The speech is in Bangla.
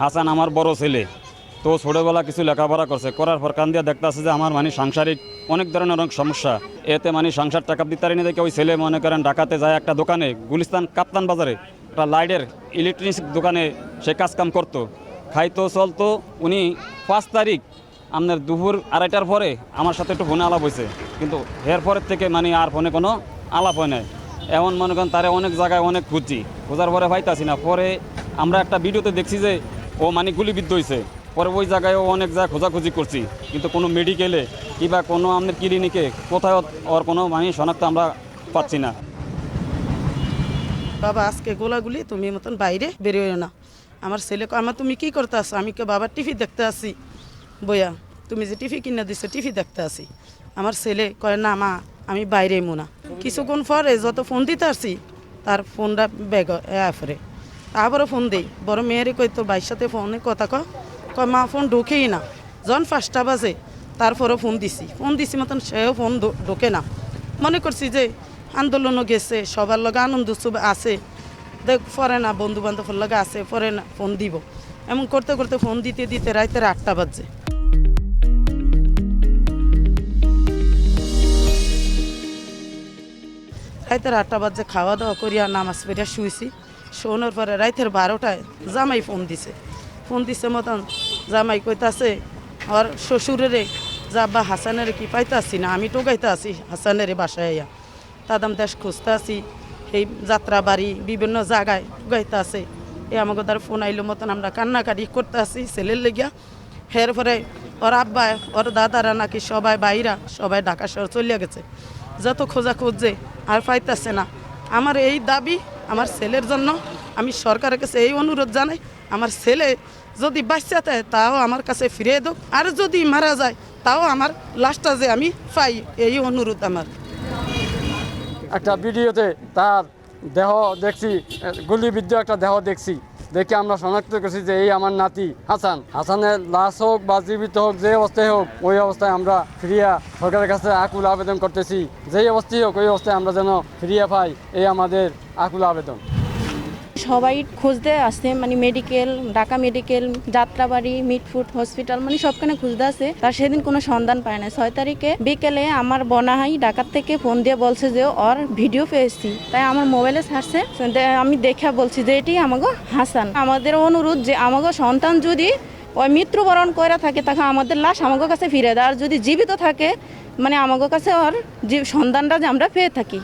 হাসান আমার বড় ছেলে। তো ছোটোবেলা কিছু লেখাপড়া করছে। করার পর কান দিয়ে দেখতে যে আমার মানে সাংসারিক অনেক ধরনের অনেক সমস্যা। এতে মানে সংসার টাকা দিতে পারিনি দেখে ওই ছেলে মনে করেন ঢাকাতে যায় একটা দোকানে, গুলিস্তান কাপ্তান বাজারে। একটা লাইটের ইলেকট্রনিক্স দোকানে সে কাজ কাম করতো। খাইতো, চলতো। উনি পাঁচ তারিখ আপনার দুপুর আড়াইটার পরে আমার সাথে একটু ফোনে আলাপ হয়েছে কিন্তু এর পরের থেকে মানে আর ফোনে কোনো আলাপ হয় নাই। এমন মনে করেন তারা অনেক জায়গায় অনেক খুঁজছি খোঁজার পরে পাইতাছি না। পরে আমরা একটা ভিডিওতে দেখছি যে ও মানে গুলিবিদ্ধ হয়েছে পরে ওই জায়গায় অনেক জায়গায় খোঁজাখুঁজি করছি। কিন্তু কোনো মেডিকেলে কিংবা কোনো আমাদের ক্লিনিকে কোথাও ওর কোনো মানে শনাক্ত আমরা পাচ্ছি না। বাবা, আজকে গোলাগুলি তুমি মতন বাইরে বেরোয় না। আমার ছেলে আমার তুমি কি করতে আসো? আমি কে বাবা টিভি দেখতে আসি? বইয়া, তুমি যে টিভি কিনে দিছো, টিভি দেখতে আসি। আমার ছেলে কয়, না, মা, আমি বাইরে মোনা কিছুক্ষণ পরে যত ফোন দিতে আসছি তার ফোনটা ব্যাগ এফরে তারপরে ফোন দেই। বড় মেয়েরে কই তোর ভাইয়ের সাথে ফোনে কথা ক কয়, মা ফোন ঢোকেই না। যখন পাঁচটা বাজে, তারপরে ফোন দিছি। ফোন দিছি মতন সেও ফোন ঢোকে না। মনে করছি যে আন্দোলনও গেছে, সবার লগে আনন্দ আছে। দেখ, পরে না বন্ধু বান্ধবের লগে আছে, পরে না ফোন দিব। এমন করতে করতে ফোন দিতে দিতে রাতের আটটা বাজে। রাতের আটটা বাজে খাওয়া দাওয়া করিয়া নামাজ পড়িয়া শুয়েছি শোনার পরে রাতের বারোটায় জামাই ফোন দিছে। ফোন দিছে মতন জামাই কইতাছে আর শ্বশুরেরে যা বা হাসানের কি পাইতাছি না, আমি টোকাইতে আছি হাসানের বাসায় আইয়া। তাদাম দেশ খুঁজতে আছি এই যাত্রা বাড়ি বিভিন্ন জায়গায় টোকাইতে আছে এ আমাকে তার ফোন আইলো মতন আমরা কান্নাকাটি করতে আছি ছেলের লেগিয়া। হের পরে ওর আব্বা, ওর দাদারা নাকি সবাই বাইরা, সবাই ঢাকা শহর চলিয়া গেছে। যত খোঁজা খুঁজছে আর পাইতেছে না। আমার এই দাবি আমার ছেলের জন্য আমি সরকারের কাছে এই অনুরোধ জানাই, আমার ছেলে যদি বাচ্চা থাকে, তাও আমার কাছে ফিরে দোক আর যদি মারা যায়, তাও আমার লাশটা যে আমি পাই, এই অনুরোধ আমার। একটা ভিডিওতে তার দেহ দেখছি, গুলিবিদ্ধ একটা দেহ দেখছি। দেখে আমরা শনাক্ত করছি যে এই আমার নাতি হাসান। হাসানের লাশ হোক বা জীবিত হোক, যে অবস্থায় হোক, ওই অবস্থায় আমরা ফিরিয়া সরকারের কাছে আকুল আবেদন করতেছি। যেই অবস্থায় হোক, ওই অবস্থায় আমরা যেন ফিরিয়া পাই, এই আমাদের আকুল আবেদন। সবাই খুঁজতে আসছে মানে medical Dhaka medical Jatrabari Mitford hospital মানে সবখানে খুঁজতে আসে তার সেদিন কোনো সন্ধান পায় না ছয় তারিখে বিকেলে আমার বনাহাই ঢাকার থেকে ফোন দিয়ে বলছে যে, ওর ভিডিও পেয়েছি। তাই আমার মোবাইলে ছাড়ছে আমি দেখা বলছি যে, এটি আমাকে হাসান। আমাদের অনুরোধ যে আমাকে সন্তান যদি ওই মৃত্যুবরণ করে থাকে তখন আমাদের লাশ আমাকে কাছে ফিরে দেয় আর যদি জীবিত থাকে মানে আমাকে কাছে ওর জীব সন্ধানটা যে আমরা পেয়ে থাকি।